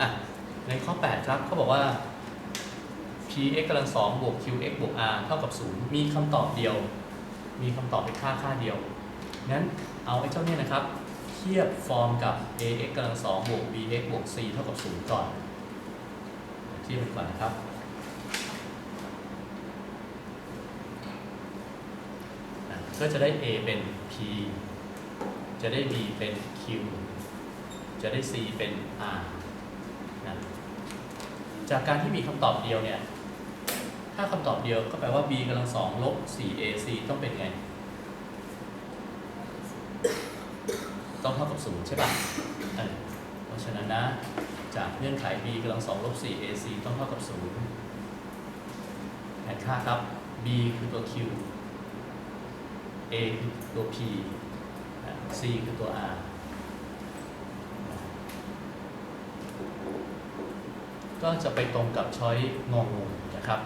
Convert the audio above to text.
อะในข้อ 8 ครับเขาบอกว่า px กำลังสองบวก qx บวก r เท่ากับ 0 มีคำตอบเดียว มีคำตอบเป็นค่าค่าเดียว งั้นเอาไอ้เจ้าเนี่ยนะครับ เทียบฟอร์มกับ ax กำลังสองบวก bx บวก c เท่ากับ 0 ก่อน เทียบกันก่อนนะครับ ก็จะได้ a เป็น p จะได้ b เป็น q จะได้ c เป็น r จากการที่มีคำตอบเดียวเนี่ย ถ้าคำตอบเดียวก็แปลว่า b กำลังสองลบ 4ac ต้องเป็นไง ต้องเท่ากับ0ใช่ป่ะ เพราะฉะนั้นนะ จากเงื่อนไข b กำลังสองลบ 4ac ต้องเท่ากับ0แทนค่าครับ b คือตัว q a คือตัว p c คือตัว r ก็จะไปตรงกับช้อยงองูนะครับ